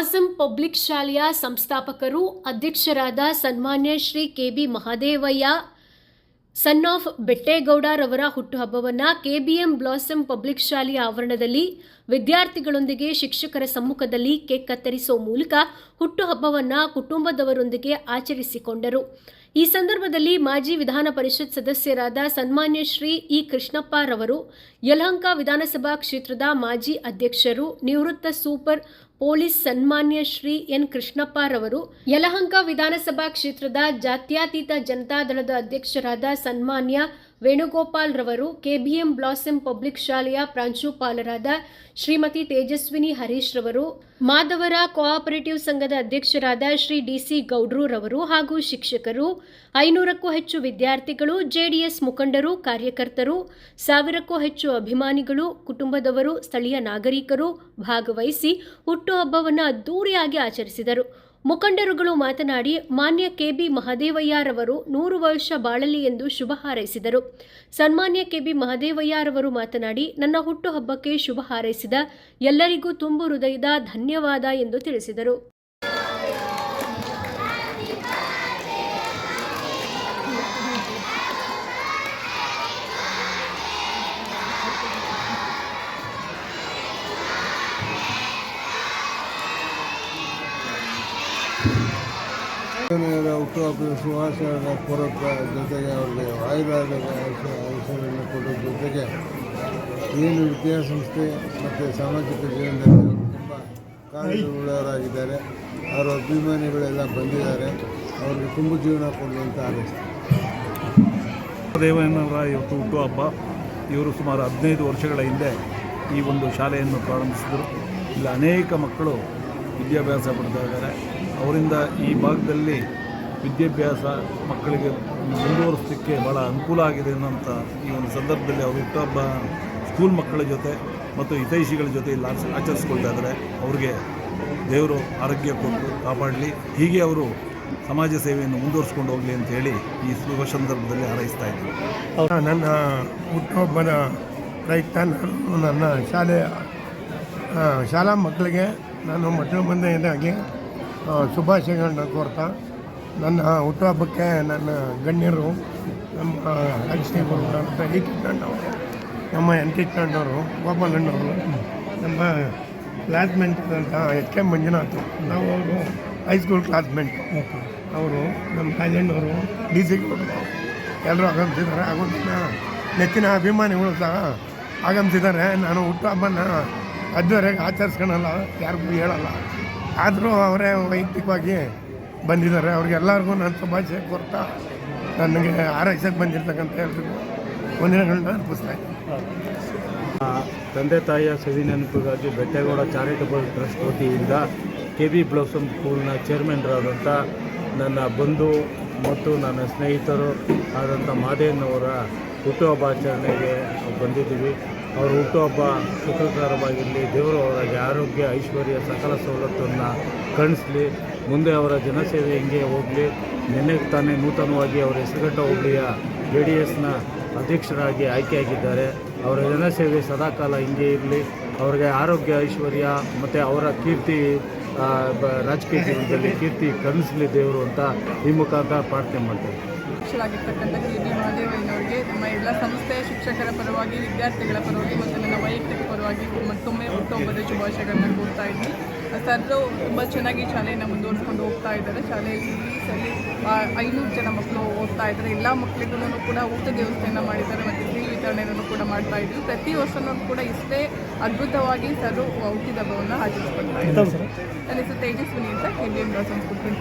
Blossom public ಶಾಲೆಯ ಸಂಸ್ಥಾಪಕರು ಅಧ್ಯಕ್ಷರಾದ ಸನ್ಮಾನ್ಯ Shri K B Mahadevaiah, son of ಬೆಟ್ಟೇಗೌಡರವರ ಹುಟ್ಟುಹಬ್ಬವನ್ನು ಕೆಬಿಎಂ ಬ್ಲಾಸಮ್ ಪಬ್ಲಿಕ್ ಶಾಲೆಯ ಆವರಣದಲ್ಲಿ ವಿದ್ಯಾರ್ಥಿಗಳೊಂದಿಗೆ ಶಿಕ್ಷಕರ ಸಮ್ಮುಖದಲ್ಲಿ ಕೇಕ್ ಕತ್ತರಿಸುವ ಮೂಲಕ ಹುಟ್ಟುಹಬ್ಬವನ್ನು ಕುಟುಂಬದವರೊಂದಿಗೆ ಆಚರಿಸಿಕೊಂಡರು. ಈ ಸಂದರ್ಭದಲ್ಲಿ ಮಾಜಿ ವಿಧಾನ ಪರಿಷತ್ ಸದಸ್ಯರಾದ ಸನ್ಮಾನ್ಯ ಶ್ರೀ ಇ ಕೃಷ್ಣಪ್ಪರವರು ಯಲಹಂಕ ವಿಧಾನಸಭಾ ಕ್ಷೇತ್ರದ ಮಾಜಿ ಅಧ್ಯಕ್ಷರು, ನಿವೃತ್ತ ಸೂಪರ್ ಪೊಲೀಸ್ ಸನ್ಮಾನ್ಯ ಶ್ರೀ ಎನ್ ಕೃಷ್ಣಪ್ಪರವರು ಯಲಹಂಕ ವಿಧಾನಸಭಾ ಕ್ಷೇತ್ರದ ಜಾತ್ಯತೀತ ಜನತಾದಳದ ಅಧ್ಯಕ್ಷರಾದ ಸನ್ಮಾನ್ಯ ವೇಣುಗೋಪಾಲ್ ರವರು ಕೆಬಿಎಂ ಬ್ಲಾಸಂ ಪಬ್ಲಿಕ್ ಶಾಲೆಯ ಪ್ರಾಂಶುಪಾಲರಾದ ಶ್ರೀಮತಿ ತೇಜಸ್ವಿನಿ ಹರೀಶ್ ರವರು, ಮಾಧವರ ಕೋಆಪರೇಟಿವ್ ಸಂಘದ ಅಧ್ಯಕ್ಷರಾದ ಶ್ರೀ ಡಿಸಿ ಗೌಡ್ರು ರವರು ಹಾಗೂ ಶಿಕ್ಷಕರು, ಐನೂರಕ್ಕೂ ಹೆಚ್ಚು ವಿದ್ಯಾರ್ಥಿಗಳು, ಜೆಡಿಎಸ್ ಮುಖಂಡರು, ಕಾರ್ಯಕರ್ತರು, ಸಾವಿರಕ್ಕೂ ಹೆಚ್ಚು ಅಭಿಮಾನಿಗಳು, ಕುಟುಂಬದವರು, ಸ್ಥಳೀಯ ನಾಗರಿಕರು ಭಾಗವಹಿಸಿ ಹುಟ್ಟುಹಬ್ಬವನ್ನು ಅದ್ದೂರಿಯಾಗಿ ಆಚರಿಸಿದರು. ಮುಖಂಡರುಗಳು ಮಾತನಾಡಿ, ಮಾನ್ಯ ಕೆಬಿ ಮಹದೇವಯ್ಯಾರವರು ನೂರು ವರ್ಷ ಬಾಳಲಿ ಎಂದು ಶುಭ ಹಾರೈಸಿದರು. ಸನ್ಮಾನ್ಯ ಕೆಬಿ ಮಹದೇವಯ್ಯಾರವರು ಮಾತನಾಡಿ, ನನ್ನ ಹುಟ್ಟುಹಬ್ಬಕ್ಕೆ ಶುಭ ಹಾರೈಸಿದ ಎಲ್ಲರಿಗೂ ತುಂಬು ಹೃದಯದ ಧನ್ಯವಾದ ಎಂದು ತಿಳಿಸಿದರು. ಜನರ ಹುಟ್ಟುಹಬ್ಬದ ಶುಭಾಶಯಗಳ ಕೊರತ ಜೊತೆಗೆ ಅವರಿಗೆ ಆಯುರ್ವೇದ ಔಷಧಿಯನ್ನು ಕೊಡೋ ಜೊತೆಗೆ ಏನು ವಿದ್ಯಾಸಂಸ್ಥೆ ಮತ್ತು ಸಾಮಾಜಿಕ ಜೀವನದಲ್ಲಿ ತುಂಬ ಕಾರ್ಯವುಳ್ಳವರಾಗಿದ್ದಾರೆ ಅವರ ಅಭಿಮಾನಿಗಳೆಲ್ಲ ಬಂದಿದ್ದಾರೆ. ಅವ್ರಿಗೆ ತುಂಬ ಜೀವನ ಕೊಡಲಿ ಅಂತ ಹಾರೈಸ್ತಾರೆ ದೇವಯ್ಯನವರ ಇವತ್ತು ಹುಟ್ಟುಹಬ್ಬ ಇವರು ಸುಮಾರು ಹದಿನೈದು ವರ್ಷಗಳ ಹಿಂದೆ ಈ ಒಂದು ಶಾಲೆಯನ್ನು ಪ್ರಾರಂಭಿಸಿದರು. ಇಲ್ಲಿ ಅನೇಕ ಮಕ್ಕಳು ವಿದ್ಯಾಭ್ಯಾಸ ಪಡ್ತಾ ಇದ್ದಾರೆ. ಅವರಿಂದ ಈ ಭಾಗದಲ್ಲಿ ವಿದ್ಯಾಭ್ಯಾಸ ಮಕ್ಕಳಿಗೆ ಮುಂದುವರಿಸಲಿಕ್ಕೆ ಭಾಳ ಅನುಕೂಲ ಆಗಿದೆ ಅನ್ನೋಂಥ ಈ ಒಂದು ಸಂದರ್ಭದಲ್ಲಿ ಅವರು ಹುಟ್ಟುಹಬ್ಬ ಸ್ಕೂಲ್ ಮಕ್ಕಳ ಜೊತೆ ಮತ್ತು ಹಿತೈಷಿಗಳ ಜೊತೆ ಇಲ್ಲಿ ಆಚ ಆಚರಿಸ್ಕೊಳ್ತಾ ಇದ್ದಾರೆ. ಅವ್ರಿಗೆ ದೇವರು ಆರೋಗ್ಯ ಕೊಟ್ಟು ಕಾಪಾಡಲಿ. ಹೀಗೆ ಅವರು ಸಮಾಜ ಸೇವೆಯನ್ನು ಮುಂದುವರಿಸ್ಕೊಂಡು ಹೋಗಲಿ ಅಂತ ಹೇಳಿ ಈ ಶುಭ ಸಂದರ್ಭದಲ್ಲಿ ಹಾರೈಸ್ತಾ ಇದ್ದೀನಿ ನನ್ನ ಹುಟ್ಟುಹಬ್ಬದ ಪ್ರಯತ್ನ ನಾನು ನನ್ನ ಶಾಲೆಯ ಶಾಲಾ ಮಕ್ಕಳಿಗೆ ನಾನು ಮೊದಲನೇದಾಗಿ ಆ, ಶುಭಾಶಯಗಳನ್ನ ಕೋರ್ತಾ ನನ್ನ ಹುಟ್ಟುಹಬ್ಬಕ್ಕೆ ನನ್ನ ಗಣ್ಯರು, ನಮ್ಮ ಲಕ್ಷ್ಮೀ ಅಂತ ಈ ಕಿಟ್ನಾಂಡವರು ನಮ್ಮ ಎನ್ ಗೋಪಾಲ್ ಗೋಪಾಲಣ್ಣವರು ನಮ್ಮ ಕ್ಲಾಸ್ಮೆಂಟ್ ಅಂತ ಎಚ್ ಕೆ ಮಂಜುನಾಥ್ ನಾವು ಅವರು ಹೈಸ್ಕೂಲ್ ಕ್ಲಾಸ್ಮೆಂಟ್ ಅವರು ನಮ್ಮ ರಾಜಣ್ಣವರು ಡಿ ಸಿ ಎಲ್ಲರೂ ಆಗಮಿಸಿದ್ದಾರೆ. ಆಗೋದಿನ ನೆಚ್ಚಿನ ಅಭಿಮಾನಿಗಳು ಸಹ ಆಗಮಿಸಿದ್ದಾರೆ. ನಾನು ಹುಟ್ಟುಹಬ್ಬನ ಅದುವರೆಗೆ ಆಚರಿಸ್ಕೊಳಲ್ಲ, ಯಾರಿಗೂ ಹೇಳಲ್ಲ. ಆದರೂ ಅವರೇ ವೈಯಕ್ತಿಕವಾಗಿ ಬಂದಿದ್ದಾರೆ. ಅವ್ರಿಗೆಲ್ಲರಿಗೂ ನಾನು ಶುಭಾಶಯ ಕೊಡ್ತಾ ನನಗೆ ಆರೈಸಕ್ಕೆ ಬಂದಿರ್ತಕ್ಕಂಥ ಎಲ್ರಿಗೂ ವಂದನೆಗಳನ್ನ ಅರ್ಪಿಸ್ತಾ ಇದ್ದೀನಿ. ತಂದೆ ತಾಯಿಯ ಸವಿ ನೆನಪಿಗಾಗಿ ಬೆಟ್ಟೇಗೌಡ ಚಾರಿಟಬಲ್ ಟ್ರಸ್ಟ್ ವತಿಯಿಂದ ಕೆ ಬಿ ಬ್ಲಾಸಮ್ ಸ್ಕೂಲ್ನ ಚೇರ್ಮನ್ರಾದಂಥ ನನ್ನ ಬಂಧು ಮತ್ತು ನನ್ನ ಸ್ನೇಹಿತರು ಆದಂಥ ಮಾದೇನವರ ಹುಟ್ಟುಹಬ್ಬ ಆಚರಣೆಗೆ ಬಂದಿದ್ದೀವಿ. ಅವರ ಹುಟ್ಟುಹಬ್ಬ ಸುಖಕರವಾಗಿರಲಿ ದೇವರು ಅವರಿಗೆ ಆರೋಗ್ಯ ಐಶ್ವರ್ಯ ಸಕಲ ಸವಲತ್ತನ್ನು ಕಣಿಸ್ಲಿ ಮುಂದೆ ಅವರ ಜನಸೇವೆ ಹಿಂಗೆ ಹೋಗಲಿ ನಿನ್ನೆ ತಾನೇ ನೂತನವಾಗಿ ಅವರ ಹೆಸರುಘಟ್ಟ ಹೋಬಳಿಯ ಜೆ ಡಿ ಎಸ್ನ ಅಧ್ಯಕ್ಷರಾಗಿ ಆಯ್ಕೆಯಾಗಿದ್ದಾರೆ ಅವರ ಜನಸೇವೆ ಸದಾಕಾಲ ಹಿಂಗೆ ಇರಲಿ ಅವರಿಗೆ ಆರೋಗ್ಯ ಐಶ್ವರ್ಯ ಮತ್ತು ಅವರ ಕೀರ್ತಿ ರಾಜಕೀಯ ಜೀವನದಲ್ಲಿ ಕೀರ್ತಿ ಕನಸಲಿ ದೇವರು ಅಂತ ಈ ಮುಖಾಂತರ ಪ್ರಾರ್ಥನೆ ಮಹಾದೇವಯ್ಯನವರಿಗೆ ನಮ್ಮ ಎಲ್ಲ ಶಿಕ್ಷಕರ ಪರವಾಗಿ ವಿದ್ಯಾರ್ಥಿಗಳ ಪರವಾಗಿ ಮತ್ತು ನನ್ನ ವೈಯಕ್ತಿಕ ಪರವಾಗಿ ಮತ್ತೊಮ್ಮೆ ಹುಟ್ಟುಹಬ್ಬದ ಶುಭಾಶಯಗಳನ್ನ ಕೋರ್ತಾ ಇದ್ದೀನಿ ಸರ್ರು ತುಂಬ ಚೆನ್ನಾಗಿ ಶಾಲೆಯನ್ನು ಮುಂದುವರಿಸ್ಕೊಂಡು ಹೋಗ್ತಾ ಇದ್ದಾರೆ. ಶಾಲೆಯಲ್ಲಿ ಈ ಸಲ ಆ, ಐನೂರು ಜನ ಮಕ್ಕಳು ಓದ್ತಾ ಇದ್ದಾರೆ. ಎಲ್ಲ ಮಕ್ಕಳಿಗೂ ಕೂಡ ಊಟದ ವ್ಯವಸ್ಥೆಯನ್ನು ಮಾಡಿದ್ದಾರೆ ಮತ್ತು ಸಿಹಿ ವಿತರಣೆಯನ್ನು ಕೂಡ ಮಾಡ್ತಾ ಇದ್ವಿ. ಪ್ರತಿ ವರ್ಷನೂ ಕೂಡ ಇಷ್ಟೇ ಅದ್ಭುತವಾಗಿ ಸರ್ರು ಹುಟ್ಟಿದ ಹಬ್ಬವನ್ನು ಆಚರಿಸ್ಕೊಳ್ತಾ ಇದ್ದಾರೆ. ನನ್ನ ಹೆಸರು ತೇಜಸ್ವಿನಿ ಅಂತ ಇಂಡಿಯನ್ ಬಿ ಎಂ ಸಂಸ್ಕೃತಿ